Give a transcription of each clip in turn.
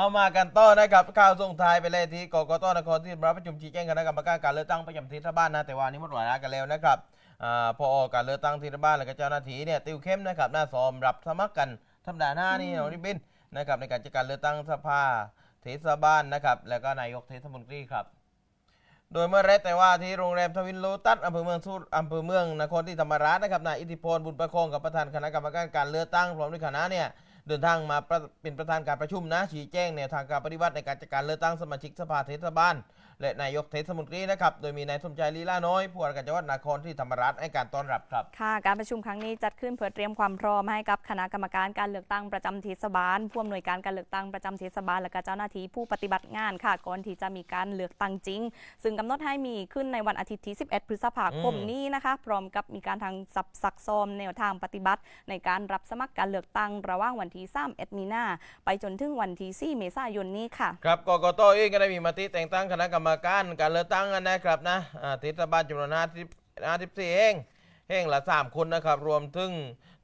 เอามากันต่อนะครับข่าวส่งท้ายไปเลยที่กกตนครที่รับประชุมชี้แจงคณะกรรมการการเลือกตั้งประจำที่บ้านนะแต่ว่านี้หมดเวลากันแล้วนะครับพอการเลือกตั้งที่บ้านแล้วก็เจ้าหน้าที่เนี่ยติวเข้มนะครับหน้าซ้อมรับสมัครกันธรรมดาหน้านี่น้องริบบินนะครับในการจัดการเลือกตั้งสภาเทศบาลนะครับแล้วก็นายกเทศมนตรีครับโดยเมื่อไรแต่ว่าที่โรงแรมทวินโลตัสอำเภอเมืองสุรอำเภอเมืองนครที่ธรรมราชนะครับนายอิทธิพลบุญประคองกับประธานคณะกรรมการการเลือกตั้งพร้อมด้วยคณะเนี่ย เดินทางมาเป็นประธานการประชุมนะชี้แจงแนวทางการปฏิบัติในการจัดการเลือกตั้งสมาชิกสภาเทศบาล และนายกเทศมนตรีนะครับ โดยมีนายสมชายลีลาน้อยผู้ว่าราชการจังหวัดนครที่ธรรมราชให้การต้อนรับครับ ค่ะ การประชุมครั้งนี้จัดขึ้นเพื่อเตรียมความพร้อมให้กับคณะกรรมการการเลือกตั้งประจำเทศบาลผู้อำนวยการการเลือกตั้งประจำเทศบาลและก็เจ้าหน้าที่ผู้ปฏิบัติงานค่ะก่อนที่จะมีการเลือกตั้งจริง ซึ่งกำหนดให้มีขึ้นในวันอาทิตย์ที่ 11 พฤษภาคมอืม นี้นะคะ พร้อมกับมีการทางสับซักซ้อมแนวทางปฏิบัติ ในการรับสมัครการเลือกตั้งระหว่างวันที่3มีนาไปจนถึงวันที่4เมษายนนี้ค่ะ ครับกกตเองก็ได้มีมติแต่งตั้งคณะกรรมการการเลือกตั้งนะครับนะอ่าเทศบาลจำนวน50 54เอง เองละ3คนนะครับ รวมถึง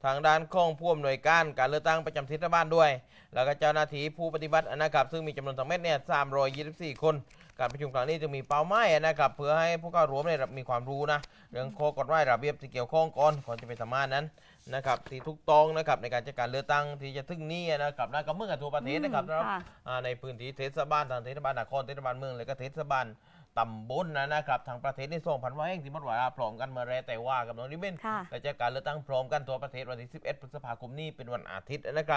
ทางด้านของผู้อำนวยการการเลือกตั้งประจำเทศบาลด้วย แล้วก็เจ้าหน้าที่ผู้ปฏิบัตินะครับ ซึ่งมีจำนวนทั้งเม็ดเนี่ย324คน การประชุมครั้งนี้จะมีเป้าหมายนะครับ เพื่อให้ผู้เข้าร่วมเนี่ยมีความรู้นะเรื่องข้อกฎหมายระเบียบที่เกี่ยวข้องก่อนก่อนจะไปสมัครนั้นนะครับที่ถูกต้องนะครับในการจัดการเลือกตั้งที่จะถึงนี้นะครับนะก็เหมื่อนกับทั่วประเทศนะครับอืมค่ะอ่าในพื้นที่เทศบาลทางเทศบาลนครเทศบาลเมืองและก็เทศบาล ตำบลนะนะครับทางประเทศนี่ส่งพันว่าแห่งที่หมดเวลาพร้อมกันเมื่อไรแต่ว่ากับน้องนิเบนค่ะ และจะการเลือกตั้งพร้อมกันทั่วประเทศวันที่ 11 พฤษภาคมนี้เป็นวันอาทิตย์นะครับ